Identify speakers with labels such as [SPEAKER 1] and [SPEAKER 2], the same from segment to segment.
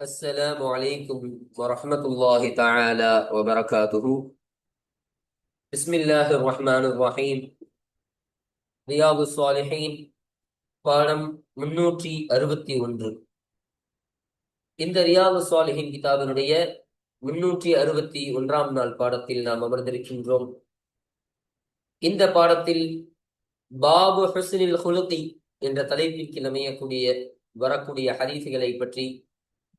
[SPEAKER 1] السلام عليكم ورحمة الله تعالى وبركاته بسم الله الرحمن الرحيم ரியாது சாலிஹீன் பாடம் முன்னூற்றி அறுபத்தி ஒன்று இந்த ரியாது சாலிஹின் கிதாபினுடைய முன்னூற்றி அறுபத்தி ஒன்றாம் நாள் பாடத்தில் நாம் அமர்ந்திருக்கின்றோம் இந்த பாடத்தில் பாபு ஹுஸ்னில் ஹுலுகி என்ற தலைப்பிற்கு அமையக்கூடிய வரக்கூடிய ஹதீசுகளை பற்றி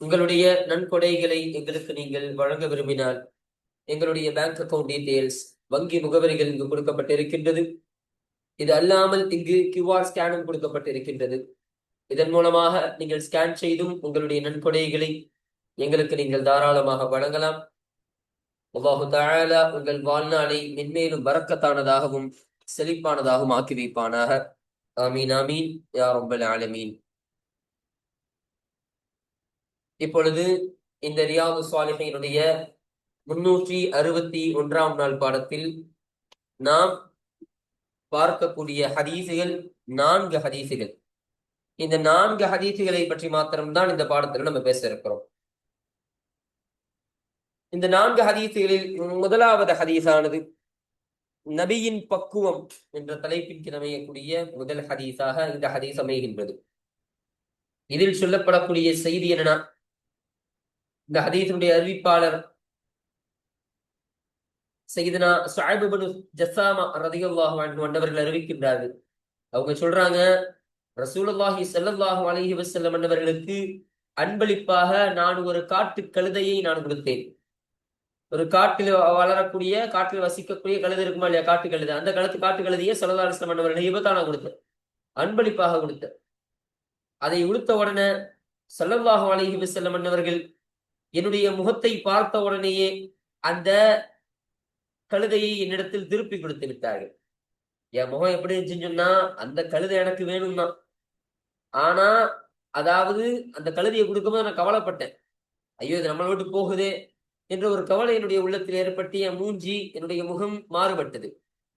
[SPEAKER 1] உங்களுடைய நன்கொடைகளை எங்களுக்கு நீங்கள் வழங்க விரும்பினால் எங்களுடைய பேங்க் அக்கவுண்ட் டீட்டெயில்ஸ் வங்கி முகவரிகள் இங்கு கொடுக்கப்பட்டிருக்கின்றது. இது அல்லாமல் இங்கு கியூஆர் ஸ்கேனும் கொடுக்கப்பட்டிருக்கின்றது. இதன் மூலமாக நீங்கள் ஸ்கேன் செய்தும் உங்களுடைய நன்கொடைகளை எங்களுக்கு நீங்கள் தாராளமாக வழங்கலாம். அல்லாஹு தாழலா உங்கள் வாழ்நாளை மென்மேலும் வரக்கத்தானதாகவும் செழிப்பானதாகவும் ஆக்கி வைப்பானாக. ஆமீன் ஆமீன் யார் ரப்பல் ஆலமீன். இப்பொழுது இந்த ரியாது சுவாலிஹினுடைய முன்னூற்றி அறுபத்தி ஒன்றாம் நாள் பாடத்தில் நாம் பார்க்கக்கூடிய ஹதீசுகள் நான்கு ஹதீசுகள். இந்த நான்கு ஹதீசுகளை பற்றி மாத்திரம்தான் இந்த பாடத்தில் நம்ம பேச இருக்கிறோம். இந்த நான்கு ஹதீசுகளில் முதலாவது ஹதீஸானது நபியின் பக்குவம் என்ற தலைப்பின் அமையக்கூடிய முதல் ஹதீஸாக இந்த ஹதீஸ் அமைகின்றது. இதில் சொல்லப்படக்கூடிய செய்தி என்னன்னா இந்த ஹதீஸனுடைய அறிவிப்பாளர் செய்தனா சாஹிபு ஜஸ்ஸாமா ரதியுல்லாஹு அன்ஹு அறிவிக்கின்றார்கள். அவங்க சொல்றாங்க ரசூலுல்லாஹி ஸல்லல்லாஹு அலைஹி வஸல்லம் மன்னவர்களுக்கு அன்பளிப்பாக நான் ஒரு காட்டு கழுதையை நான் கொடுத்தேன். ஒரு காட்டில் வளரக்கூடிய காட்டில் வசிக்கக்கூடிய கழுதை இருக்குமா இல்லையா? காட்டு கழுதை. அந்த காலத்து காட்டு கழுதையே சல்லா அலிஸ்லாம் அன்னவர்கள் இவத்தான் நான் கொடுத்தேன். அன்பளிப்பாக கொடுத்தேன். அதை உடுத்த உடனே சல்லல்லாஹு அலைஹி வஸல்லம் மன்னவர்கள் என்னுடைய முகத்தை பார்த்த உடனேயே அந்த கழுதையை என்னிடத்தில் திருப்பி கொடுத்து விட்டார்கள். என் முகம் எப்படி இருந்துச்சுன்னு சொன்னா அந்த கழுதை எனக்கு வேணும்னா. ஆனா அதாவது அந்த கழுதையை கொடுக்கும்போது நான் கவலைப்பட்டேன். ஐயோ இது நம்மளை விட்டு போகுதே என்ற ஒரு கவலை என்னுடைய உள்ளத்தில் ஏற்பட்டு என் மூஞ்சி என்னுடைய முகம் மாறுபட்டது.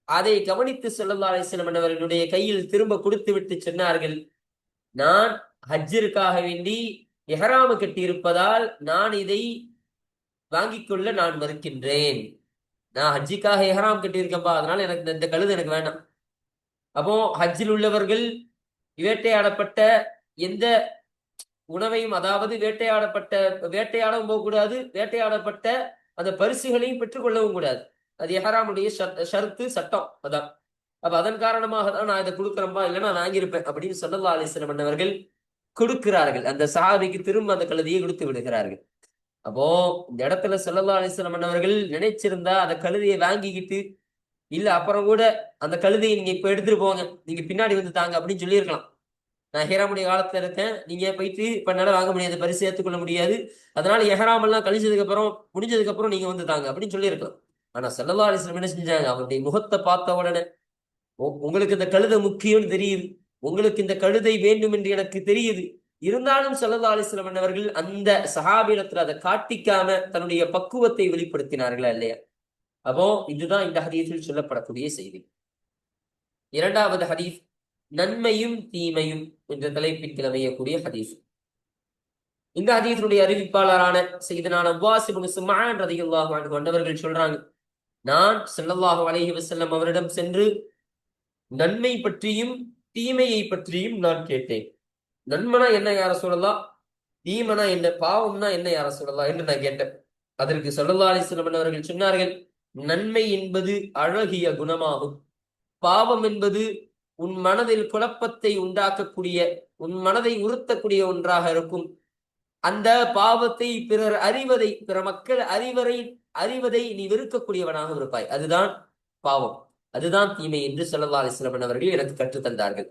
[SPEAKER 1] அதை கவனித்து செல்லல்லா அலிஸ்லம் அவர்களுடைய கையில் திரும்ப கொடுத்து விட்டு சொன்னார்கள். நான் ஹஜ்ஜிற்காக வேண்டி எஹராம கட்டியிருப்பதால் நான் இதை வாங்கிக் கொள்ள நான் மறுக்கின்றேன். நான் ஹஜ்ஜிக்காக எஹராம் கட்டியிருக்கப்பா அதனால எனக்கு இந்த கழுது எனக்கு வேண்டாம். அப்போ ஹஜ்ஜில் உள்ளவர்கள் வேட்டையாடப்பட்ட எந்த உணவையும் அதாவது வேட்டையாடப்பட்ட வேட்டையாடவும் போகக்கூடாது வேட்டையாடப்பட்ட அந்த பரிசுகளையும் பெற்றுக்கொள்ளவும் கூடாது. அது எஹராமுடைய ஷர்த்து சட்டம் அதான். அப்ப அதன் காரணமாக தான் நான் இதை கொடுக்குறேன்பா இல்லைன்னா நான் வாங்கியிருப்பேன் அப்படின்னு சொல்லல்லா அலிஸ்லம் பண்ணவர்கள் கொடுக்கிறார்கள். அந்த சஹாபிக்கு திரும்ப அந்த கழுதியை கொடுத்து விடுகிறார்கள். அப்போ இந்த இடத்துல செல்லல்லா அலிஸ்லாம் பண்ணவர்கள் நினைச்சிருந்தா அந்த கழுதியை வாங்கிக்கிட்டு இல்ல அப்புறம் கூட அந்த கழுதையை நீங்க இப்ப எடுத்துட்டு போங்க. நீங்க பின்னாடி வந்து தாங்க அப்படின்னு சொல்லியிருக்கலாம். நான் ஹேராமுடைய காலத்துல இருக்கேன். நீங்க போயிட்டு இப்ப என்னால வாங்க முடியாது பரிசு ஏற்றுக்கொள்ள முடியாது. அதனால எஹராம் எல்லாம் கழிச்சதுக்கு அப்புறம் முடிஞ்சதுக்கு அப்புறம் நீங்க வந்து தாங்க அப்படின்னு சொல்லியிருக்கலாம். ஆனா செல்லல்லா அலிஸ்லாம் என்ன செஞ்சாங்க? அவருடைய முகத்தை பார்த்த உடனே உங்களுக்கு இந்த கழுதை முக்கியம்னு தெரியுது. உங்களுக்கு இந்த கழுதை வேண்டும் என்று எனக்கு தெரியுது. இருந்தாலும் சல்லா அலிஸ்லம் அவர்கள் அந்த சகாபீரத்தில் அதை காட்டிக்காம தன்னுடைய பக்குவத்தை வெளிப்படுத்தினார்களா இல்லையா? அப்போ இதுதான் இந்த ஹதீஸில் சொல்லப்படக்கூடிய செய்தி. இரண்டாவது ஹதீஸ் நன்மையும் தீமையும் என்ற தலைப்பின் கிளமையக்கூடிய ஹதீஸ். இந்த ஹதீஸனுடைய அறிவிப்பாளரான செய்தனான அவ்வாசிபுன் சுமான் ரதியுல்லாஹு அன்ஹு கொண்டவர்கள் சொல்றாங்க நான் ஸல்லல்லாஹு அலைஹி வசல்லம் அவரிடம் சென்று நன்மை பற்றியும் தீமையை பற்றியும் நான் கேட்டேன். நன்மனா என்ன யார சொல்லலாம் தீமனா என்ன? பாவம்னா என்ன யார சொல்லலாம் என்று நான் கேட்டேன். அதற்கு சொல்லல்லா அலிஸ்லம் அவர்கள் சொன்னார்கள்? நன்மை என்பது அழகிய குணமாகும். பாவம் என்பது உன் மனதில் குழப்பத்தை உண்டாக்கக்கூடிய உன் மனதை உறுத்தக்கூடிய ஒன்றாக இருக்கும். அந்த பாவத்தை பிறர் அறிவதை பிற மக்கள் அறிவரை அறிவதை நீ வெறுக்கக்கூடியவனாக இருப்பாய். அதுதான் பாவம். அதுதான் தீமை என்று சொல்லல்லா அலிஸ்லாம் அவர்கள் எனக்கு கற்றுத் தந்தார்கள்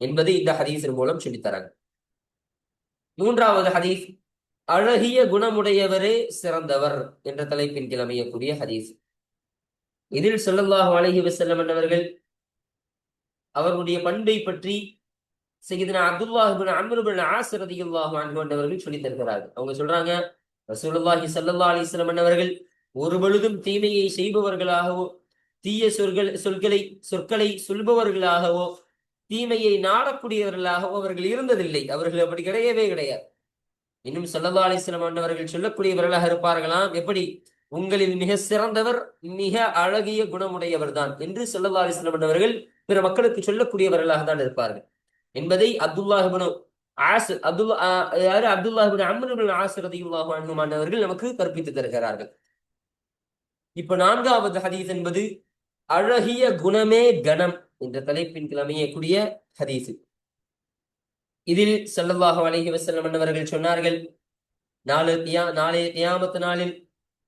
[SPEAKER 1] என்பதை இந்த ஹதீஸின் மூலம் சொல்லித்தராங்க மூன்றாவது ஹதீஸ் அழகிய குணமுடையவரே சிறந்தவர் என்ற தலைப்பின் கீழ் அமையக்கூடிய ஹதீஸ். இதில் ஸல்லல்லாஹு அழகி வசல்லம் என்றவர்கள் அவர்களுடைய பண்பை பற்றி செய்தனா அப்துல்லாஹிபின் இப்னு அம்ர் இப்னு ஆஸ் சொல்லித் தருகிறார்கள். அவங்க சொல்றாங்க ரசூலுல்லாஹி சல்லா அலைஹி வஸல்லம் ஒரு பொழுதும் தீமையை செய்பவர்களாகவோ தீய சொற்கள் சொற்களை சொற்களை சொல்பவர்களாகவோ தீமையை நாடக்கூடியவர்களாகவோ அவர்கள் இருந்ததில்லை. அவர்கள் அப்படி கிடையவே கிடையாது. இன்னும் ஸல்லல்லாஹு அலிஸ்லாம் ஆண்டவர்கள் சொல்லக்கூடியவர்களாக இருப்பார்களாம். எப்படி? உங்களில் மிக சிறந்தவர் மிக அழகிய குணமுடையவர் தான் என்று ஸல்லல்லாஹு அலிஸ்லாம் ஆண்டவர்கள் பிற மக்களுக்கு சொல்லக்கூடியவர்களாக தான் இருப்பார்கள். என்பதை அப்துல்லாஹ் ஆசு அப்துல்லா ஆஹ் யாரு? அப்துல்லாஹ் இப்னு அம்ர் ஆண்டவர்கள் நமக்கு கற்பித்து தருகிறார்கள். இப்ப நான்காவது ஹதீஸ் என்பது அழகிய குணமே கணம் என்ற தலைப்பின் கீழ் அமையக்கூடிய இதில் செல்லவாக அலைஹி வஸல்லம் என்னவர்கள் சொன்னார்கள் நாலு தியா நாளைய தியாமத்து நாளில்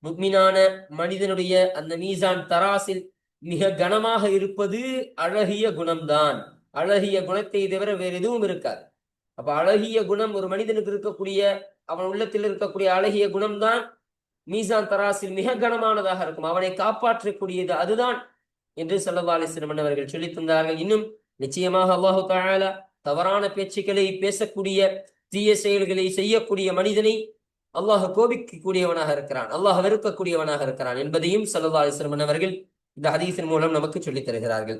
[SPEAKER 1] முக்மினான மனிதனுடைய அந்த மீசான் தராசில் மிக கனமாக இருப்பது அழகிய குணம்தான். அழகிய குணத்தை தவிர வேறு எதுவும் இருக்காது. அப்ப அழகிய குணம் ஒரு மனிதனுக்கு இருக்கக்கூடிய அவன் உள்ளத்தில் இருக்கக்கூடிய அழகிய குணம்தான் மீசான் தராசில் மிக கனமானதாக இருக்கும். அவனை காப்பாற்றக்கூடியது அதுதான் என்று ஸல்லல்லாஹு சிறுமன் அவர்கள் சொல்லி தந்தார்கள் இன்னும் நிச்சயமாக அல்லாஹு தஆலா தவறான பேச்சுக்களை பேசக்கூடிய தீய செயல்களை செய்யக்கூடிய மனிதனை அல்லாஹ் கோபிக்கக்கூடியவனாக இருக்கிறான். அல்லாஹ் வெறுக்கக்கூடியவனாக இருக்கிறான் என்பதையும் ஸல்லல்லாஹு சிறுமன் அவர்கள் இந்த ஹதீஸின் மூலம் நமக்கு சொல்லித் தருகிறார்கள்.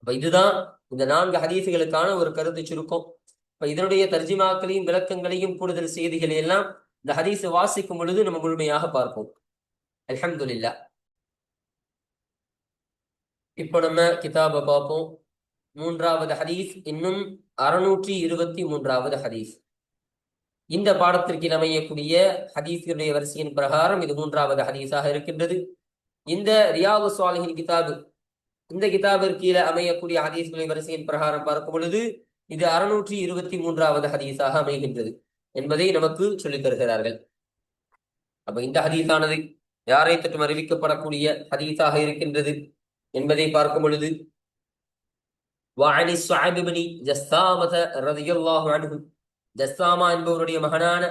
[SPEAKER 1] அப்ப இதுதான் இந்த நான்கு ஹதீஸுகளுக்கான ஒரு கருத்து சுருக்கம். இப்ப இதனுடைய தர்ஜிமாக்களையும் விளக்கங்களையும் கூடுதல் செய்திகளை எல்லாம் இந்த ஹதீஸை வாசிக்கும் பொழுது நம்ம முழுமையாக பார்ப்போம். அலமதுல்லா இப்போ நம்ம கிதாபை பார்ப்போம். மூன்றாவது ஹதீஸ் இன்னும் அறுநூற்றி இருபத்தி மூன்றாவது ஹதீஸ். இந்த பாடத்திற்கு அமையக்கூடிய ஹதீஸ்களுடைய வரிசையின் பிரகாரம் இது மூன்றாவது ஹதீஸாக இருக்கின்றது. இந்த ரியாவு சுவாலிஹின் கிதாபு இந்த கிதாபிற்கு கீழே அமையக்கூடிய ஹதீஸ்களின் வரிசையின் பிரகாரம் பார்க்கும் பொழுது இது அறுநூற்றி இருபத்தி மூன்றாவது ஹதீஸாக அமைகின்றது என்பதை நமக்கு சொல்லித் தருகிறார்கள். அப்ப இந்த ஹதீஸானது யாரை தொற்றும் அறிவிக்கப்படக்கூடிய ஹதீஸாக இருக்கின்றது? என்பதை பார்க்கும் பொழுது வாணி சுவாபிபனி ஜஸ்தாமத ரதியுல்லாஹு அணுகு ஜஸ்தாமா என்பவருடைய மகனான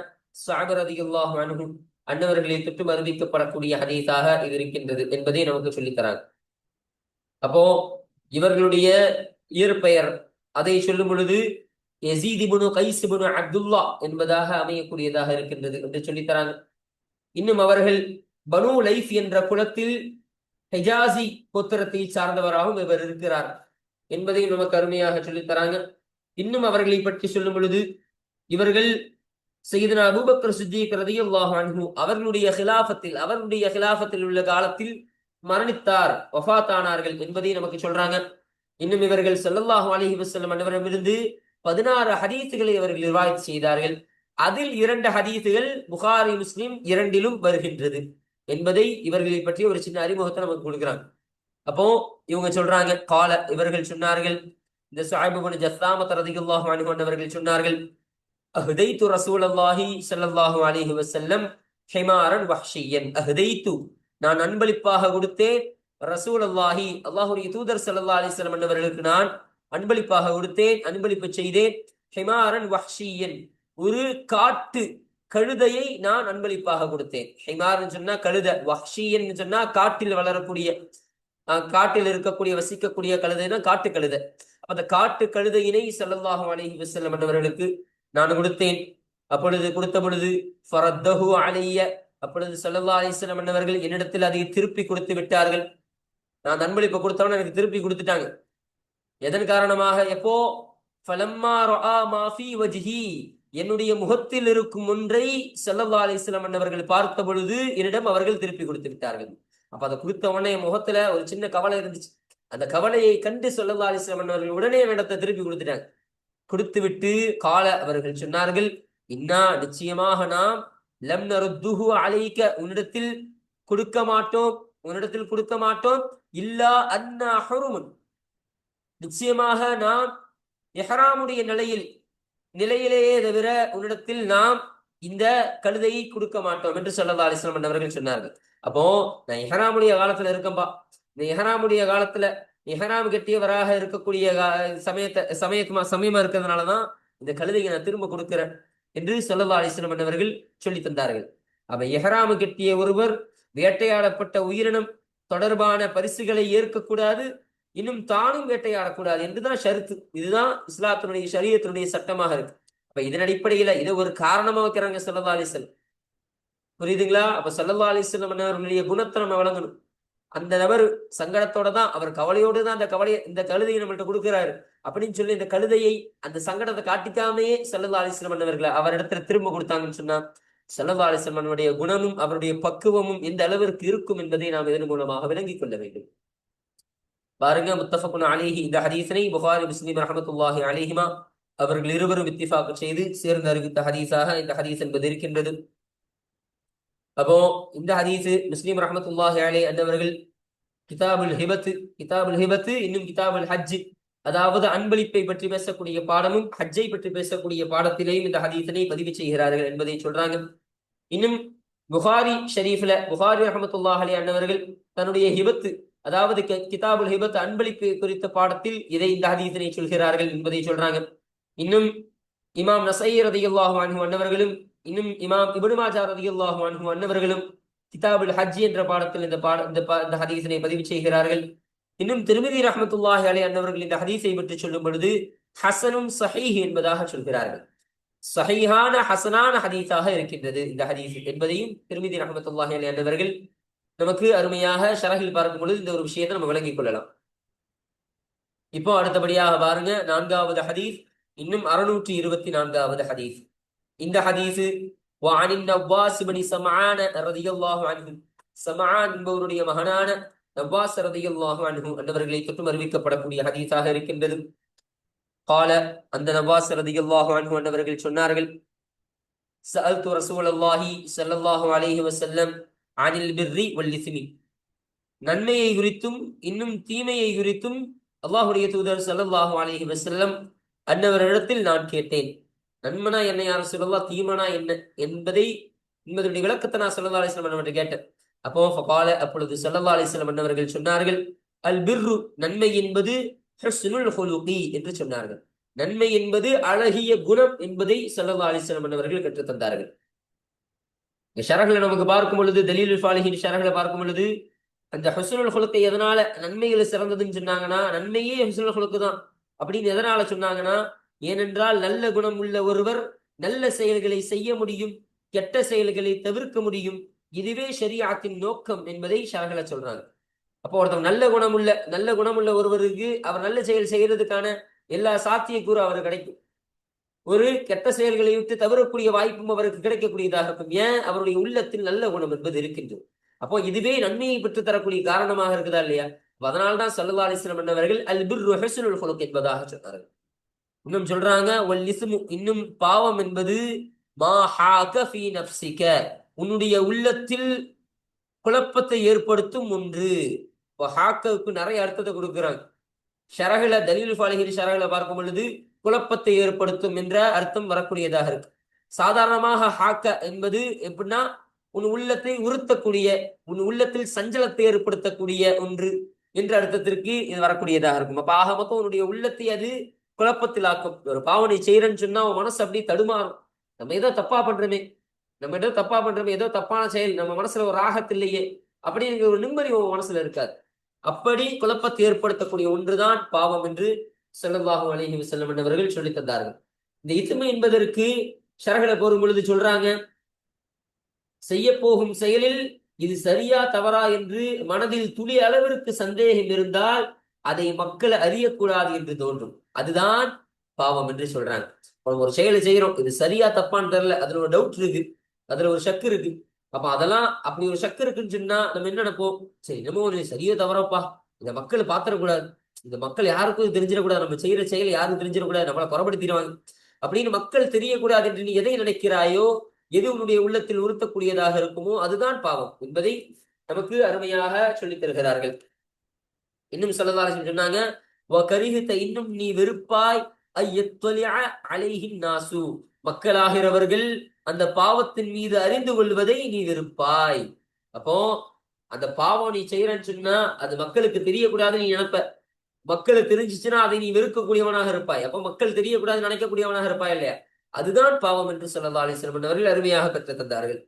[SPEAKER 1] சுவாபி ரதியுல்லாஹு அணுகு அன்னவர்களை தொற்றும் அறிவிக்கப்படக்கூடிய ஹதீஸாக இது இருக்கின்றது என்பதை நமக்கு சொல்லித்தராங்க. அப்போ இவர்களுடைய இயற்பெயர் அதை சொல்லும் பொழுது எசீதிபுனு கைசிபுனு அப்துல்லா என்பதாக அமையக்கூடியதாக இருக்கின்றது என்று சொல்லித்தராங்க. இன்னும் அவர்கள் பனு லைஃப் என்ற குலத்தில் ஹெஜாசி கோத்திரத்தை சார்ந்தவராகவும் இவர் இருக்கிறார் என்பதையும் நமக்கு அருமையாக சொல்லித் தராங்க. இன்னும் அவர்களை பற்றி சொல்லும் பொழுது இவர்கள் செய்தனா அபூபக்கர் சித்திக் ரதியல்லாஹு அன்ஹு அவர்களுடைய ஹிலாஃபத்தில் அவர்களுடைய ஹிலாஃபத்தில் உள்ள காலத்தில் மரணித்தார் வஃபாத்தானார்கள் என்பதை நமக்கு சொல்றாங்க. இன்னும் இவர்கள் செல்லல்லாஹு அலஹி வசல்லம் அன்னவரிடமிருந்து பதினாறு ஹதீசுகளை அவர்கள் நிர்வாகி செய்தார்கள். அதில் இரண்டு ஹதீசுகள் புகாரி முஸ்லிம் இரண்டிலும் வருகின்றது. என்பதை இவர்களை பற்றி ஒரு சின்ன அறிமுகத்தை நமக்கு கொடுக்குறாங்க. அப்போ இவங்க சொல்றாங்க கால இவர்கள் சொன்னார்கள். இந்த சாஹிபுன் ஜஸ்ஸாமத் ரதியல்லாஹு அன்ஹு சொன்னார்கள் அஹ்தைத்து ரசூலல்லாஹி சல்லல்லாஹு அலிஹி வசல்லம் ஹிமாரன் வஹ்ஷியன். அஹ்தைத்து நான் அன்பளிப்பாக கொடுத்தேன் ரசூல் அல்லாஹி அல்லாஹுடைய தூதர் ஸல்லல்லாஹு அலிஸ்லம் வஸல்லம் நான் அன்பளிப்பாக கொடுத்தேன் அன்பளிப்பு செய்தேன் ஹிமாரன் வஹ்ஷியன். ஒரு காட்டு கழுதையை நான் அன்பளிப்பாக கொடுத்தேன். ஹிமார்னு சொன்னா கழுதை வஹ்ஷியன்னு சொன்னா காட்டில் வளரக்கூடிய காட்டில் இருக்கக்கூடிய வசிக்கக்கூடிய கழுதைனா காட்டு கழுதை. அப்ப அந்த காட்டு கழுதையினை செல்லவாக அழகி வஸல்லம் என்றவர்களுக்கு நான் கொடுத்தேன். அப்பொழுது கொடுத்த பொழுது ஃபரத்தஹு அலைய அப்பொழுது செல்லவா அலைஹி வஸல்லம் என்னிடத்தில் அதை திருப்பி கொடுத்து விட்டார்கள். நான் அன்பளிப்பை கொடுத்தவன எனக்கு திருப்பி கொடுத்துட்டாங்க. எதன் காரணமாக? எப்போ? ஃபலம்மா ரஆ மா வஜ்ஹி. என்னுடைய முகத்தில் இருக்கும் ஒன்றை ஸல்லல்லாஹு அலிஸ்லாம் வஸல்லம் பார்த்த பொழுது என்னிடம் அவர்கள் திருப்பி கொடுத்து விட்டார்கள். அப்ப அதை கொடுத்த உடனே முகத்துல ஒரு சின்ன கவலை இருந்துச்சு. அந்த கவலையை கண்டு ஸல்லல்லாஹு அலிஸ்லாம் வஸல்லம் உடனே இடத்தை திருப்பி கொடுத்துட்டாங்க. கொடுத்து விட்டு கால அவர்கள் சொன்னார்கள் இன்னா நிச்சயமாக நாம் லம் நருத்துஹு அலைக்க உன்னிடத்தில் கொடுக்க மாட்டோம் உன்னிடத்தில் கொடுக்க மாட்டோம் இல்லா அன்னா ஹுருமுன். நிச்சயமாக நாம் எஹராமுடைய நிலையில் நிலையிலேயே தவிர உன்னிடத்தில் நாம் இந்த கழுதையை கொடுக்க மாட்டோம் என்று ஸல்லல்லாஹு அலைஹி வஸல்லம் அவர்கள் சொன்னார்கள். அப்போ நான் எஹராமுடைய காலத்துல இருக்கேன்பா. இந்த இஹ்ராமுடைய காலத்துல இஹ்ராம் கட்டியவராக இருக்கக்கூடிய சமயத்தை சமயத்துமா சமயமா இருக்கிறதுனாலதான் இந்த கழுதையை நான் திரும்ப கொடுக்கிறேன் என்று சல்லா அலிஸ்லம் அவர்கள் சொல்லி தந்தார்கள். அப்ப எஹராமு கட்டிய ஒருவர் வேட்டையாடப்பட்ட உயிரினம் தொடர்பான பரிசுகளை ஏற்கக்கூடாது இன்னும் தானும் வேட்டையாடக்கூடாது என்றுதான் ஷருத்து. இதுதான் இஸ்லாத்தினுடைய சரியத்தினுடைய சட்டமாக இருக்கு. அப்ப இதன் அடிப்படையில இதை ஒரு காரணமா வைக்கிறாங்க சல்லா அலிசல் புரியுதுங்களா? அப்ப சல்லா அலிஸ்லம் அவர்களுடைய குணத்தை நம்ம வழங்கணும். அந்த நபர் சங்கடத்தோட தான் அவர் கவலையோடு தான் அந்த கவலையை இந்த கழுதையை நம்மள்ட்ட கொடுக்குறாரு. அப்படின்னு சொல்லி இந்த கழுதையை அந்த சங்கடத்தை காட்டிக்காமையே சல்லல்லா அலிஸ்லம் அவர்களை அவரிடத்துல திரும்ப கொடுத்தாங்கன்னு சொன்னா சல்லல்லா அலிஸ்லம் குணமும் அவருடைய பக்குவமும் எந்த அளவிற்கு இருக்கும் என்பதை நாம் இதன் மூலமாக விளங்கிக் கொள்ள வேண்டும். பாருங்க முத்தஃபகுன் அலிஹி. இந்த ஹதீசனை புகாரி முஸ்லீம் ரஹமத்துல்லாஹி அலிஹிமா அவர்கள் இருவரும் இத்திஃபாக்கு செய்து சேர்ந்து அறிவித்த ஹதீஸாக இந்த ஹதீஸ் என்பது இருக்கின்றது. அப்போ இந்த ஹதீஸ் முஸ்லீம் ரஹமத்துல்லாஹி அலே அன்னவர்கள் கிதாபுல் ஹிபத்து கிதாபுல் ஹிபத்து இன்னும் கிதாபுல் ஹஜ். அதாவது அன்பளிப்பை பற்றி பேசக்கூடிய பாடமும் ஹஜ்ஜை பற்றி பேசக்கூடிய பாடத்திலேயும் இந்த ஹதீசனை பதிவு செய்கிறார்கள் என்பதை சொல்றாங்க. இன்னும் புகாரி ஷரீஃப்ல புகாரி ரஹமத்துல்லாஹ் அலி அன்னவர்கள் தன்னுடைய ஹிபத்து அதாவது கிதாபுல் ஹிபத் அன்பளிப்பு குறித்த பாடத்தில் இதை இந்த ஹதீசனை சொல்கிறார்கள் என்பதை சொல்றாங்க. இன்னும் இமாம் நசை ரதியுல்லாஹு அன்ஹு அன்னவர்களும் இன்னும் இமாம் இபனு மாஜா ரதியுல்லாஹு அன்ஹு அன்னவர்களும் கிதாபுல் ஹஜ் என்ற பாடத்தில் இந்த பாட இந்த இந்த ஹதீசனை பதிவு செய்கிறார்கள். இன்னும் திருமதி ரஹமத்துல்லாஹி அலி அன்னவர்கள் இந்த ஹதீஸை பற்றி சொல்லும் பொழுது ஹசனும் சஹீஹ் என்பதாக சொல்கிறார்கள். சஹீஹான ஹசனான ஹதீஸாக இருக்கின்றது இந்த ஹதீஸ் என்பதையும் திருமதி ரஹமத்துல்லாஹி அலி அன்னவர்கள் நமக்கு அருமையாக ஷரகில் பார்க்கும் பொழுது இந்த ஒரு விஷயத்தை நம்ம விளங்கிக் கொள்ளலாம். இப்போ அடுத்தபடியாக பாருங்க நான்காவது ஹதீஸ் இன்னும் அறுநூற்றி இருபத்தி நான்காவது ஹதீஸ். இந்த ஹதீஸ் என்பவருடைய மகனான நவ்வாஸ் ரதியுல்லாஹு அன்ஹு என்பவர்களை தொற்றும் அறிவிக்கப்படக்கூடிய ஹதீஸாக இருக்கின்றது. கால அந்த நவ்வாஸ் ரதியுல்லாஹு அன்ஹு என்பவர்கள் சொன்னார்கள் சஅல்து ரசூலல்லாஹி ஸல்லல்லாஹு அலைஹி வஸல்லம் அனில் பிர்ரி வல்லிசினி நன்மையை குறித்தும் இன்னும் தீமையை குறித்தும் அல்லாஹுடைய தூதர் சல்லாஹு அலஹி வசல்லம் அன்னவரிடத்தில் நான் கேட்டேன். நன்மனா என்ன யார் சொல்லலாம் தீமனா என்ன என்பதை என்பதனுடைய விளக்கத்தை நான் சல்லா அலிஸ்லாம் அவர்கிட்ட கேட்டேன். அப்போ ஃபகால அப்பொழுது சல்லா அலிஸ்லாம் அவர்கள் சொன்னார்கள் அல் பிர்ரு நன்மை என்பது என்று சொன்னார்கள். நன்மை என்பது அழகிய குணம் என்பதை சல்லா அலிஸ்லாம் அவர்கள் கற்றுத்தந்தார்கள். இந்த ஷரகளை நமக்கு பார்க்கும் பொழுது தலீல் ஃபாலிஹின் ஷரகளை பார்க்கும் பொழுது அந்த ஹுஸ்னுல் குலத்தை எதனால நன்மைகள் சிறந்ததுன்னு சொன்னாங்கன்னா நன்மையே ஹுஸ்னுல் குலக்கு தான். அப்படின்னு எதனால சொன்னாங்கன்னா ஏனென்றால் நல்ல குணம் உள்ள ஒருவர் நல்ல செயல்களை செய்ய முடியும் கெட்ட செயல்களை தவிர்க்க முடியும். இதுவே ஷரியாத்தின் நோக்கம் என்பதை ஷரகளை சொல்றாங்க. அப்போ ஒருத்தர் நல்ல குணமுள்ள நல்ல குணமுள்ள ஒருவருக்கு அவர் நல்ல செயல் செய்யறதுக்கான எல்லா சாத்தியக்கூறு அவர் கிடைக்கும். ஒரு கெட்ட செயல்களை விட்டு தவிரக்கூடிய வாய்ப்பும் அவருக்கு கிடைக்கக்கூடியதாக இருக்கும். ஏன்? அவருடைய உள்ளத்தில் நல்ல குணம் என்பது இருக்கின்றது. அப்போ இதுவே நன்மையை பெற்று தரக்கூடிய காரணமாக இருக்குதா இல்லையா? அதனால்தான் சல்லா அலிஸ்லம் என்னவர்கள் அல் குலுக் என்பதாக சொன்னார்கள். இன்னும் சொல்றாங்க இன்னும் பாவம் என்பது உன்னுடைய உள்ளத்தில் குழப்பத்தை ஏற்படுத்தும் ஒன்று. ஹாக்கவுக்கு நிறைய அர்த்தத்தை கொடுக்குறாங்க. ஷரகில தலீல் ஃபாலிகிரி ஷரகில பார்க்கும் பொழுது குழப்பத்தை ஏற்படுத்தும் என்ற அர்த்தம் வரக்கூடியதாக இருக்கு. சாதாரணமாக ஹாக்க என்பது எப்படின்னா உன் உள்ளத்தை உறுத்தக்கூடிய உன் உள்ளத்தில் சஞ்சலத்தை ஏற்படுத்தக்கூடிய ஒன்று என்ற அர்த்தத்திற்கு இது வரக்கூடியதாக இருக்கும். அப்ப ஆக மொத்தம் உன்னுடைய உள்ளத்தை அது குழப்பத்தில் ஆக்கும் ஒரு பாவனை செய்யறன்னு சொன்னா உன் மனசு அப்படி தடுமாறும். நம்ம ஏதோ தப்பா பண்றோமே. நம்ம ஏதோ தப்பா பண்றோமே ஏதோ தப்பான செயல் நம்ம மனசுல ஒரு ராகத்தில்லையே அப்படிங்கிற ஒரு நிம்மதி உன் மனசுல இருக்காது. அப்படி குழப்பத்தை ஏற்படுத்தக்கூடிய ஒன்றுதான் பாவம் என்று செல்லவாகும் அழகி செல்லம் என்றவர்கள் சொல்லி தந்தார்கள். இந்த இத்துமை என்பதற்கு ஷரகளை போரும் பொழுது சொல்றாங்க செய்ய போகும் செயலில் இது சரியா தவறா என்று மனதில் துளி அளவிற்கு சந்தேகம் இருந்தால் அதை மக்கள் அறியக்கூடாது என்று தோன்றும். அதுதான் பாவம் என்று சொல்றாங்க. ஒரு செயலை செய்யறோம் இது சரியா தப்பான்னு தெரியல அதுல ஒரு டவுட் இருக்கு அதுல ஒரு சக்கு இருக்கு. அப்ப அதெல்லாம் அப்படி ஒரு சக்கு இருக்குன்னு சொன்னா நம்ம என்ன நினைப்போம்? சரி நம்ம ஒரு சரியோ தவறப்பா இந்த மக்கள் பாத்திரக்கூடாது இந்த மக்கள் யாருக்கும் தெரிஞ்சிடக்கூடாது நம்ம செய்யற செயல் யாருக்கும் தெரிஞ்சிடக்கூடாது நம்மளை குறப்படுத்திடுவாங்க அப்படின்னு மக்கள் தெரியக்கூடாது என்று நீ எதை நினைக்கிறாயோ எது உன்னுடைய உள்ளத்தில் உறுத்தக்கூடியதாக இருக்குமோ அதுதான் பாவம் என்பதை நமக்கு அருமையாக சொல்லித் தருகிறார்கள். இன்னும் சொல்லதாலும் சொன்னாங்க கரிகித்த இன்னும் நீ வெறுப்பாய் அலைஹின் நாசு. மக்களாகிறவர்கள் அந்த பாவத்தின் மீது அறிந்து கொள்வதை நீ வெறுப்பாய். அப்போ அந்த பாவம் நீ செய்யறன்னு சொன்னா அது மக்களுக்கு தெரியக்கூடாதுன்னு நீ நினைப்ப. மக்களை தெரிஞ்சிச்சுன்னா அதை நீ வெறுக்கக்கூடியவனாக இருப்பாய். அப்போ மக்கள் தெரியக்கூடாதுன்னு நினைக்கக்கூடியவனாக இருப்பாய் இல்லையா? அதுதான் பாவம் என்று சொல்லல்லா அலிஸ்லம் அவர்கள் அருமையாக பெற்று தந்தார்கள்.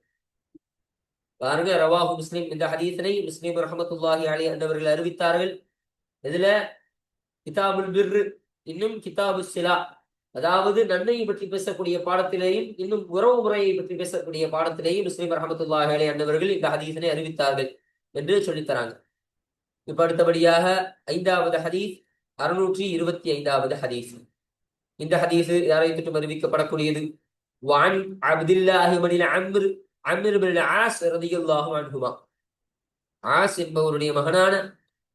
[SPEAKER 1] பாருங்க ரவாஹு முஸ்லீம் இந்த ஹதீஸனை முஸ்லீம் ரஹமத்துல்லாஹி அலி என்றவர்கள் அறிவித்தார்கள். இதுல கிதாபுல் பிர்ரு இன்னும் கிதாபு சிலா அதாவது நன்மையை பற்றி பேசக்கூடிய பாடத்திலேயும் இன்னும் உறவு முறையை பற்றி பேசக்கூடிய பாடத்திலேயும் முஸ்லீம் ரஹமத்துல்லாஹி அலி அன்னவர்கள் இந்த ஹதீசனை அறிவித்தார்கள் என்று சொல்லித்தராங்க இப்ப அடுத்தபடியாக ஐந்தாவது ஹதீஸ் அறுநூற்றி இருபத்தி ஐந்தாவது ஹதீஸ். இந்த ஹதீஸ் யாரை திட்டம் அறிவிக்கப்படக்கூடியது வான் அப்துல்லாஹி மனித அம்ர் அம்ர் பின் ஆஸ் ரதியுல்லாஹு அன்ஹுமா. ஆஸ் என்பவருடைய மகனான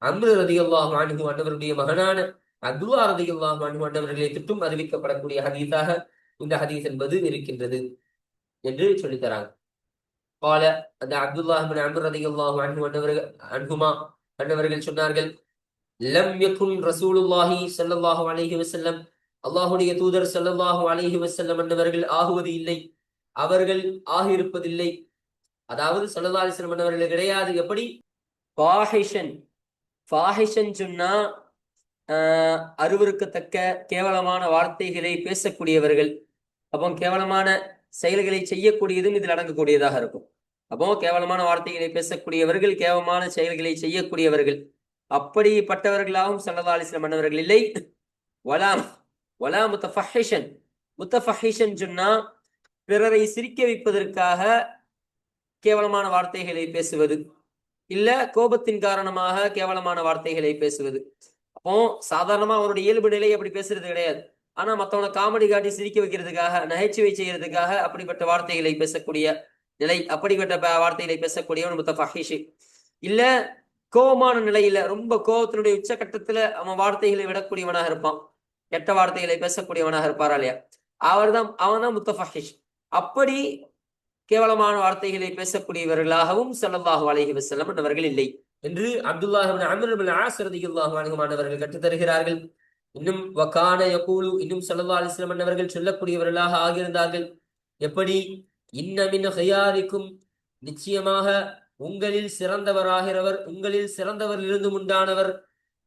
[SPEAKER 1] அம்ரு ரதியுல்லாஹு அன்ஹு அன்னவருடைய மகனான அப்துல்லா ரதியுல்லாஹு அன்ஹு அன்னவர்களை தொற்றும் அறிவிக்கப்படக்கூடிய ஹதீஸாக இந்த ஹதீஸ் என்பது இருக்கின்றது என்று சொல்லித்தராங்க பால அந்த அப்துல்லாஹ் அம்ர் ரதியுல்லாஹு அன்ஹு அன்னவர்கள் அன்ஹுமா கண்டவர்கள் சொன்னார்கள் லம் யகுன் ரசூலுல்லாஹி ஸல்லல்லாஹு அலைஹி வஸல்லம். அல்லாஹுடைய தூதர் ஸல்லல்லாஹு அலைஹி வசல்லம் அன்னவர்கள் ஆகுவது இல்லை அவர்கள் ஆகியிருப்பதில்லை. அதாவது ஸல்லல்லாஹு அலைஹி கிடையாது. எப்படி? ஃபாஹிஷன். ஃபாஹிஷன் சொன்னா அருவருக்கத்தக்க கேவலமான வார்த்தைகளை பேசக்கூடியவர்கள். அப்போ கேவலமான செயல்களை செய்யக்கூடியதும் இதில் அடங்கக்கூடியதாக இருக்கும். அப்போ கேவலமான வார்த்தைகளை பேசக்கூடியவர்கள் கேவலமான செயல்களை செய்யக்கூடியவர்கள். அப்படிப்பட்டவர்களாகவும் சல்லா அலிஸ்லாம் மன்னவர்கள் இல்லை. வலாம் வலா முத்தஃபஹிஷன். முத்தஃபஹிஷன் சொன்னா பிறரை சிரிக்க வைப்பதற்காக கேவலமான வார்த்தைகளை பேசுவது. இல்ல கோபத்தின் காரணமாக கேவலமான வார்த்தைகளை பேசுவது. அப்போ சாதாரணமா அவனுடைய இயல்பு நிலை அப்படி பேசுறது கிடையாது. ஆனா மத்தவனை காமெடி காட்டி சிரிக்க வைக்கிறதுக்காக நகைச்சுவை செய்யறதுக்காக அப்படிப்பட்ட வார்த்தைகளை பேசக்கூடிய நிலை அப்படிப்பட்ட ப- வார்த்தைகளை பேசக்கூடியவன் முத்தஃபஹிஷி இல்ல கோபமான நிலையில ரொம்ப கோபத்தினுடைய உச்சகட்டத்துல அவன் வார்த்தைகளை விடக்கூடியவனாக இருப்பான். கெட்ட வார்த்தைகளை பேசக்கூடியவனாக இருப்பாரா இல்லையா? அவர்தான் அவன் தான் முத்தஃபஹிஷ் அப்படி கேவலமான வார்த்தைகளை பேசக்கூடியவர்களாகவும் செல்லல்லாஹு அலைஹி வசல்லம் அவர்கள் இல்லை. என்று அப்துல்லாஹ் இப்னு மாணவர்கள் கற்றுத் தருகிறார்கள். இன்னும் வக்கான யகூலு இன்னும் ஸல்லல்லாஹு அலிஸ்லம் அவர்கள் சொல்லக்கூடியவர்களாக ஆகியிருந்தார்கள். எப்படி? இன்னமின் ஹியாரிக்கும் நிச்சயமாக உங்களில் சிறந்தவராகிறவர் உங்களில் சிறந்தவரிலிருந்து உண்டானவர்.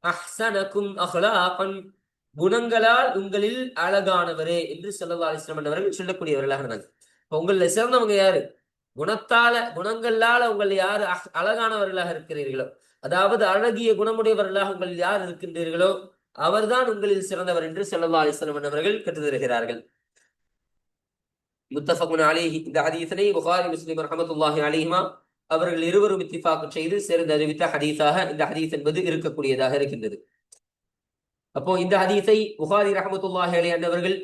[SPEAKER 1] அஹ்சனக்கும் அஹ்லாகன். குணங்களால் உங்களில் அழகானவரே என்று ஸல்லல்லாஹு அலைஹி அவர்கள் சொல்லக்கூடியவர்களாக இருந்தாங்க இப்ப உங்களில் சிறந்தவங்க யாரு? குணத்தால குணங்களால உங்கள் யார் அஹ்- அழகானவர்களாக இருக்கிறீர்களோ அதாவது அழகிய குணமுடையவர்களாக உங்கள் யார் இருக்கின்றீர்களோ அவர்தான் உங்களில் சிறந்தவர் என்று ஸல்லல்லாஹு அலைஹி வஸல்லம் அவர்கள் தருகிறார்கள் முத்தஃபகுன் அலிஹி. இந்த ஹதீஸனை புகாரி முஸ்லிம் ரஹமத்துல்லாஹி அலிஹிமா அவர்கள் இருவரும் இத்திஃபாக்கு செய்து சேர்ந்து அறிவித்த ஹதீஸாக இந்த ஹதீஸ் என்பது இருக்கக்கூடியதாக இருக்கின்றது. அப்போ இந்த ஹதீஸை புகாரி ரஹமத்துல்லாஹி அலி அன்னவர்கள்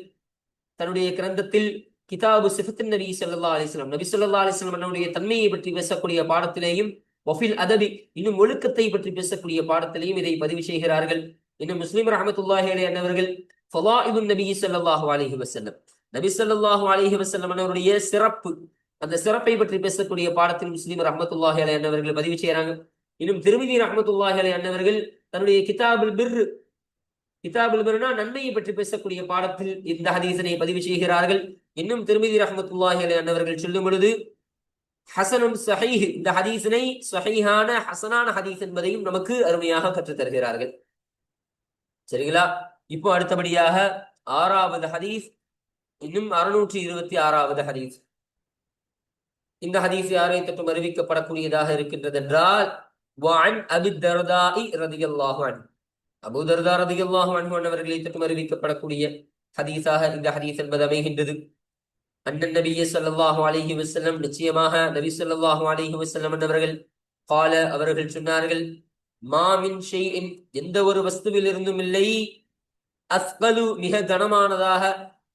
[SPEAKER 1] தன்னுடைய கிரந்தத்தில் கிதாபு சிஃபத்தின் நபி ஸல்லல்லாஹு அலிஸ்லாம் நபி சொல்லா அலிஸ்லாம் அண்ணனுடைய தன்மையை பற்றி பேசக்கூடிய பாடத்திலேயும் வஃபில் அதபி இன்னும் ஒழுக்கத்தை பற்றி பேசக்கூடிய பாடத்திலேயும் இதை பதிவு செய்கிறார்கள். இன்னும் முஸ்லிம் ரஹமத்துல்லாஹி அலி அன்னவர்கள் ஃபலாயிலுன் நபி ஸல்லல்லாஹு அலிஹி வசல்லம் நபிசல்லாஹு அலிஹி வசல்லம் அவருடைய சிறப்பு அந்த சிறப்பை பற்றி பேசக்கூடிய பாடத்தில் முஸ்லீம் ரஹமத்துல்லாஹி அலைஹி அன்னவர்கள் பதிவு செய்யறாங்க இன்னும் திருமிதி ரஹமத்துல்லாஹி அலைஹி அன்னவர்கள் தன்னுடைய கிதாபுல் பிர் கிதாபுல் பிர்னா நன்மையை பற்றி பேசக்கூடிய பாடத்தில் இந்த ஹதீசனை பதிவு செய்கிறார்கள். இன்னும் திருமிதி ரஹமத்துல்லாஹி அலைஹி அன்னவர்கள் சொல்லும் பொழுது ஹசனும் சஹீஹ் இந்த ஹதீசனை சஹீஹான ஹசனான ஹதீஸ் என்பதையும் நமக்கு அருமையாக கற்றுத் தருகிறார்கள். சரிங்களா? இப்போ அடுத்தபடியாக ஆறாவது ஹதீஸ் இன்னும் அறுநூற்றி இருபத்தி ஆறாவது ஹதீஸ். இந்த ஹதீஸ் யாரை தட்டும் அறிவிக்கப்படக்கூடியதாக இருக்கின்றது என்றால் வான் அபிதர்தாஇ ரதியல்லாஹன் அபுதர்தா அறிவிக்கப்படக்கூடிய ஹதீஸாக இந்த ஹதீஸ் என்பது அமைகின்றது. அண்ணன் நபிய சல்லாஹு அலஹி வசல்லம் நிச்சயமாக நபி சொல்லாஹு அலஹி வசல்லம் என்பவர்கள் கால அவர்கள் சொன்னார்கள் மாவின் ஷெய் எந்த ஒரு வஸ்துவில் இருந்தும் இல்லை அஸ்பலு மிக கனமானதாக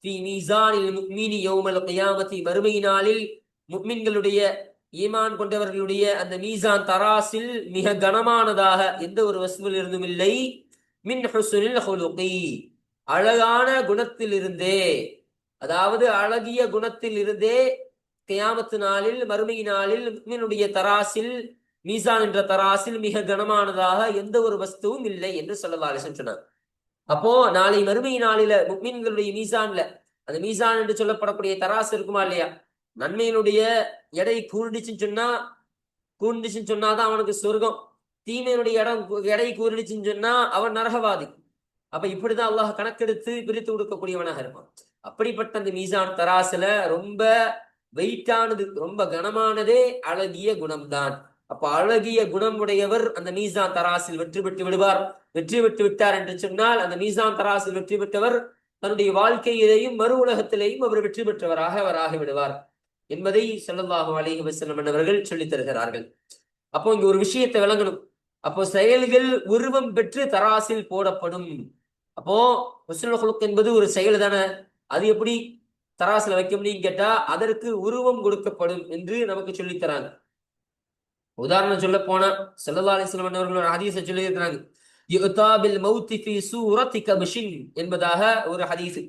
[SPEAKER 1] ஃபி மீசானில் மறுமை நாளில் முக்மின்களுடைய ஈமான் கொண்டவர்களுடைய அந்த மீசான் தராசில் மிக கனமானதாக எந்த ஒரு வஸ்துவில் இருந்தும் இல்லை. மின் ஹுஸ்னில் ஹுலுகி. அழகான குணத்திலிருந்தே அதாவது அழகிய குணத்தில் இருந்தே கியாமத்து நாளில் மறுமை நாளில் முக்மினுடைய தராசில் மீசான் என்ற தராசில் மிக கனமானதாக எந்த ஒரு வஸ்துவும் இல்லை என்று சொல்லலாம் அலிசன் சொன்னார். அப்போ நாளை மறுமை நாளில முக்மீன்களுடைய மீசான்ல அந்த மீசான் என்று சொல்லப்படக்கூடிய தராசு இருக்குமா இல்லையா? நன்மையினுடைய எடை கூறிடுச்சுன்னு சொன்னா கூர்ந்துச்சுன்னு சொன்னாதான் அவனுக்கு சொர்க்கம். தீமையினுடைய இடம் எடை கூறிடுச்சுன்னு சொன்னா அவன் நரகவாதி. அப்ப இப்படிதான் அல்லாஹ் கணக்கெடுத்து பிரித்து கொடுக்கக்கூடியவனாக இருப்பான். அப்படிப்பட்ட அந்த மீசான் தராசுல ரொம்ப வெயிட்டானது ரொம்ப கனமானதே அழகிய குணம்தான். அப்ப அழகிய குணமுடையவர் அந்த மீசான் தராசில் வெற்றி பெற்று விடுவார். வெற்றி பெற்று விட்டார் என்று சொன்னால் அந்த மீசான் தராசில் வெற்றி பெற்றவர் தன்னுடைய வாழ்க்கையிலேயும் மறு உலகத்திலேயும் அவர் வெற்றி பெற்றவராக அவர் ஆகிவிடுவார் என்பதை ஸல்லல்லாஹு அலைஹி வஸல்லம் அவர்கள் சொல்லித் தருகிறார்கள். அப்போ இங்க ஒரு விஷயத்தை விளங்கணும். அப்போ செயல்கள் உருவம் பெற்று தராசில் போடப்படும். அப்போ ஹுஸ்னுல் என்பது ஒரு செயல் தானே? அது எப்படி தராசுல வைக்க முடியும் கேட்டா அதற்கு உருவம் கொடுக்கப்படும் என்று நமக்கு சொல்லித் தராங்க. உதாரணம் சொல்ல போனா ஸல்லல்லாஹு அலைஹி அவர்கள் ஒரு ஹதீஸை சொல்லியிருக்கிறாங்க. மௌத்தி ஃபி சூரத்தி கபிஷின் என்பதாக ஒரு ஹதீஸ்.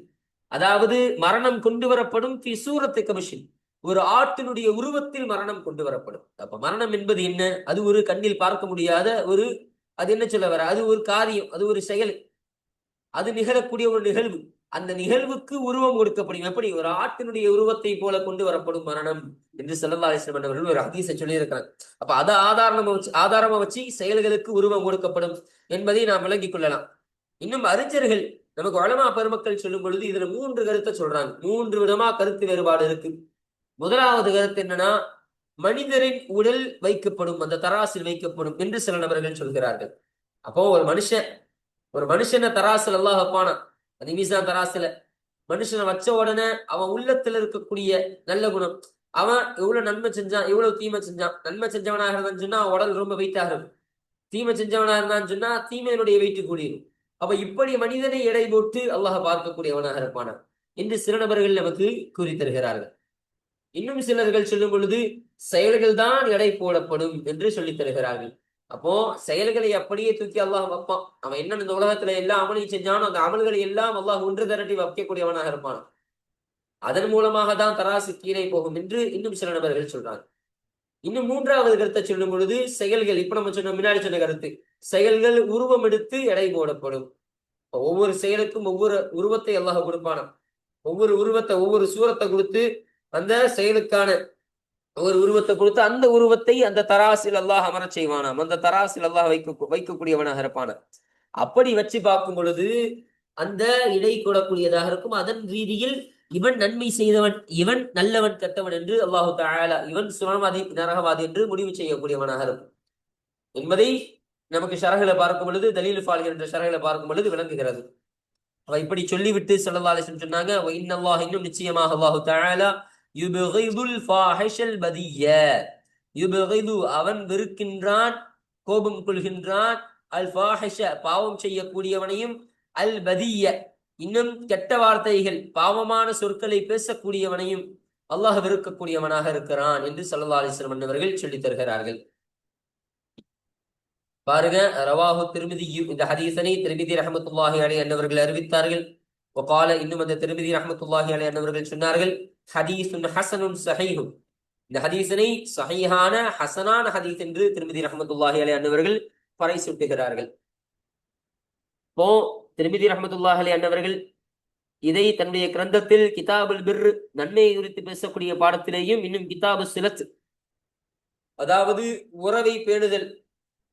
[SPEAKER 1] அதாவது மரணம் கொண்டு வரப்படும் ஃபி சூரத்தி ஒரு ஆட்டினுடைய உருவத்தில் மரணம் கொண்டு வரப்படும். அப்ப மரணம் என்பது என்ன? அது ஒரு கண்ணில் பார்க்க முடியாத ஒரு அது என்ன சொல்ல வர? அது ஒரு காரியம் அது ஒரு செயல். அது நிகழக்கூடிய ஒரு நிகழ்வு. அந்த நிகழ்வுக்கு உருவம் கொடுக்கப்படும். எப்படி? ஒரு ஆட்டினுடைய உருவத்தை போல கொண்டு வரப்படும் மரணம் என்று ஸல்லல்லாஹு அலைஹி அவர்கள் ஒரு ஹதீஸை சொல்லியிருக்கிறாங்க அப்ப அதை ஆதாரமா வச்சு ஆதாரமா வச்சு செயல்களுக்கு உருவம் கொடுக்கப்படும் என்பதை நாம் விளங்கிக் கொள்ளலாம். இன்னும் அறிஞர்கள் நமக்கு வளமா பெருமக்கள் சொல்லும் பொழுது இதுல மூன்று கருத்தை சொல்றாங்க. மூன்று விதமா கருத்து வேறுபாடு இருக்கு. முதலாவது கருத்து என்னன்னா மனிதரின் உடல் வைக்கப்படும் அந்த தராசில் வைக்கப்படும் என்று சில நபர்கள் சொல்கிறார்கள். அப்போ ஒரு மனுஷன் ஒரு மனுஷனை தராசில் எல்லாம் வைப்பானா அது மீசான் தராசுல. மனுஷனை வச்ச உடனே அவன் உள்ளத்துல இருக்கக்கூடிய நல்ல குணம். அவன் எவ்வளவு நன்மை செஞ்சான் எவ்வளவு தீமை செஞ்சான். நன்மை செஞ்சவனாக இருந்தான்னு சொன்னா அவன் உடல் ரொம்ப வெயிட்டாக இருக்கும். தீமை செஞ்சவனா இருந்தான்னு சொன்னா தீமையினுடைய வெயிட்டு கூடியிருக்கும் அப்ப இப்படி மனிதனை எடை போட்டு அல்லாஹ் பார்க்கக்கூடியவனாக இருப்பானா? என்று சில நபர்கள் நமக்கு கூறி தருகிறார்கள். இன்னும் சிலர்கள் சொல்லும் பொழுது செயல்கள் தான் எடை போடப்படும் என்று சொல்லித் தருகிறார்கள். அப்போ செயல்களை அப்படியே தூக்கி அல்லாஹ் வைப்பான். அவன் என்ன இந்த உலகத்துல எல்லா அமலையும் செஞ்சானோ அந்த அமல்களை எல்லாம் அல்லாஹ் ஒன்று திரட்டி வைக்கக்கூடியவனாக இருப்பான். அதன் மூலமாக தான் தராசு கீழே போகும் என்று இன்னும் சில நபர்கள் சொல்றாங்க. இன்னும் மூன்றாவது கருத்தை சொல்லும் பொழுது செயல்கள் இப்ப நம்ம சொன்ன முன்னாடி சொன்ன கருத்து செயல்கள் உருவம் எடுத்து எடை போடப்படும். ஒவ்வொரு செயலுக்கும் ஒவ்வொரு உருவத்தை அல்லாஹ் கொடுப்பானா ஒவ்வொரு உருவத்தை ஒவ்வொரு சூரத்தை கொடுத்து அந்த செயலுக்கான ஒரு உருவத்தை கொடுத்து அந்த உருவத்தை அந்த தராசில் அல்லாஹ் அமரச் செய்வானாம். அந்த தராசில் அல்லாஹ் வைக்க வைக்கக்கூடியவனாக இருப்பான. அப்படி வச்சு பார்க்கும் பொழுது அந்த இடை கூடக்கூடியதாக இருக்கும். அதன் ரீதியில் இவன் நன்மை செய்தவன் இவன் நல்லவன் கெட்டவன் என்று அல்லாஹு தஆலா இவன் சுனவாதி நரகவாதி என்று முடிவு செய்யக்கூடியவனாக இருக்கும். என்பதை நமக்கு ஷரகளை பார்க்கும் பொழுது தலீல் ஃபாலிகள் என்ற ஷரகளை பார்க்கும் பொழுது விளங்குகிறது. அவ இப்படி சொல்லிவிட்டு ஸல்லல்லாஹு சொன்னாங்க இன்னும் நிச்சயமாக அல்லாஹு தஆலா யுபகிதுல் ஃபாஹிஷல் பதிய. யுபகிது அவன் வெறுக்கின்றான் கோபம் கொள்கின்றான். அல் ஃபாஹிஷ பாவம் செய்யக்கூடியவனையும் அல் பதிய. இன்னும் கெட்ட வார்த்தைகள் பாவமான சொற்களை பேசக்கூடியவனையும் அல்லாஹ் வெறுக்கக்கூடியவனாக இருக்கிறான் என்று சல்லா அலிஸ்லம் அன்னவர்கள் சொல்லித் தருகிறார்கள். பாருங்க ரவாஹு திருமதி இந்த ஹதீசனை திருமதி ரஹமத்துல்லாஹி அலி அன்னவர்கள் அறிவித்தார்கள். ஒகால இன்னும் அந்த திருமதி ரஹமத்துல்லாஹி அலி அன்னவர்கள் சொன்னார்கள் ஹதீசுன் ஹசனுன் சஹீஹும். இந்த ஹதீசனை சஹீஹான ஹசனான ஹதீஸ் என்று திருமதி ரஹமத்துல்லாஹி அலி அன்னவர்கள் பறை சுட்டுகிறார்கள் இப்போ திருமிதி ரஹமத்துல்லாஹி அலி அன்னவர்கள் இதை தன்னுடைய கிரந்தத்தில் கிதாபுல் பிர் நன்மையை குறித்து பேசக்கூடிய பாடத்திலேயும் இன்னும் கிதாபு சிலத் அதாவது உறவை பேணுதல்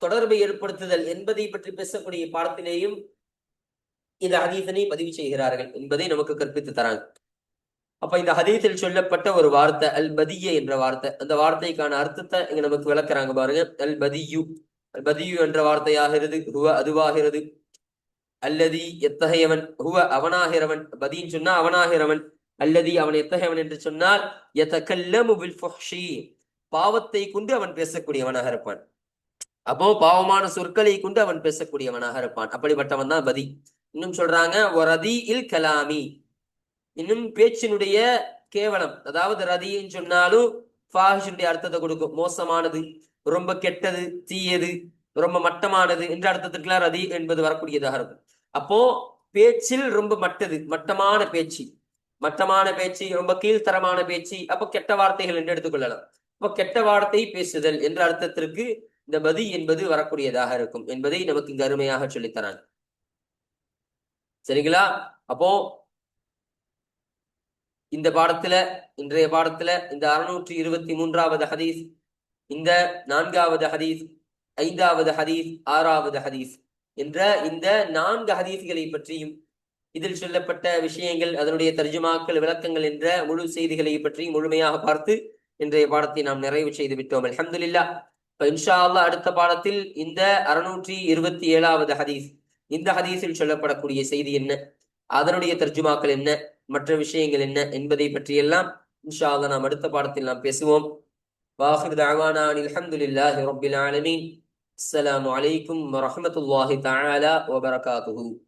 [SPEAKER 1] தொடர்பை ஏற்படுத்துதல் என்பதை பற்றி பேசக்கூடிய பாடத்திலேயும் இந்த ஹதீசனை பதிவு செய்கிறார்கள் என்பதை நமக்கு கற்பித்து தராங்க. அப்ப இந்த ஹதீத்தில் சொல்லப்பட்ட ஒரு வார்த்தை அல் பதிய என்ற வார்த்தை. அந்த வார்த்தைக்கான அர்த்தத்தை இங்க நமக்கு விளக்குறாங்க பாருங்க. அல் பதியு. அல் பதியு என்ற வார்த்தையாகிறது ஹுவ அதுவாகிறது. அல்லதி எத்தகையவன் ஹுவ அவனாகிறவன். பதின்னு சொன்னா அவனாகிறவன். அல்லதி அவன் எத்தகையவன் என்று சொன்னால் எத்தகல்லமு பாவத்தை கொண்டு அவன் பேசக்கூடியவனாக இருப்பான். அப்போ பாவமான சொற்களை கொண்டு அவன் பேசக்கூடியவனாக இருப்பான். அப்படிப்பட்டவன் தான் பதி. இன்னும் சொல்றாங்க ஒரதி இல் கலாமி. இன்னும் பேச்சினுடைய கேவலம். அதாவது ரதின்னு சொன்னாலும் ஃபாஹிஷனுடைய அர்த்தத்தை கொடுக்கும். மோசமானது ரொம்ப கெட்டது தீயது ரொம்ப மட்டமானது என்ற அர்த்தத்திற்கெல்லாம் ரதி என்பது வரக்கூடியதாக இருக்கும். அப்போ பேச்சில் ரொம்ப மட்டது மட்டமான பேச்சு. மட்டமான பேச்சு ரொம்ப கீழ்த்தரமான பேச்சு. அப்போ கெட்ட வார்த்தைகள் என்று எடுத்துக்கொள்ளலாம். அப்போ கெட்ட வார்த்தை பேசுதல் என்ற அர்த்தத்திற்கு இந்த பதி என்பது வரக்கூடியதாக இருக்கும் என்பதை நமக்கு இங்கு அருமையாக சொல்லித்தராங்க சரிங்களா? அப்போ இந்த பாடத்துல இன்றைய பாடத்துல இந்த அறுநூற்றி இருபத்தி மூன்றாவது ஹதீஸ் இந்த நான்காவது ஹதீஸ் ஐந்தாவது ஹதீஸ் ஆறாவது ஹதீஸ் என்ற இந்த நான்கு ஹதீஸ்களை பற்றியும் இதில் சொல்லப்பட்ட விஷயங்கள் அதனுடைய தர்ஜுமாக்கள் விளக்கங்கள் என்ற முழு செய்திகளை பற்றி முழுமையாக பார்த்து இன்றைய பாடத்தை நாம் நிறைவு செய்து விட்டோம். அலமதுல்லா இப்ப இன்ஷா அல்லா அடுத்த பாடத்தில் இந்த அறுநூற்றி இருபத்தி ஏழாவது ஹதீஸ் இந்த ஹதீஸில் சொல்லப்படக்கூடிய செய்தி என்ன? அதனுடைய தர்ஜுமாக்கள் என்ன? மற்ற விஷயங்கள் என்ன என்பதை பற்றியெல்லாம் இன்ஷா அல்லா நாம் அடுத்த பாடத்தில் நாம் பேசுவோம். வாஹிர் தாவானா அலமதுல்லாஹி ரபில் வரமத்துல்லாஹி தாலா வபரகாத்து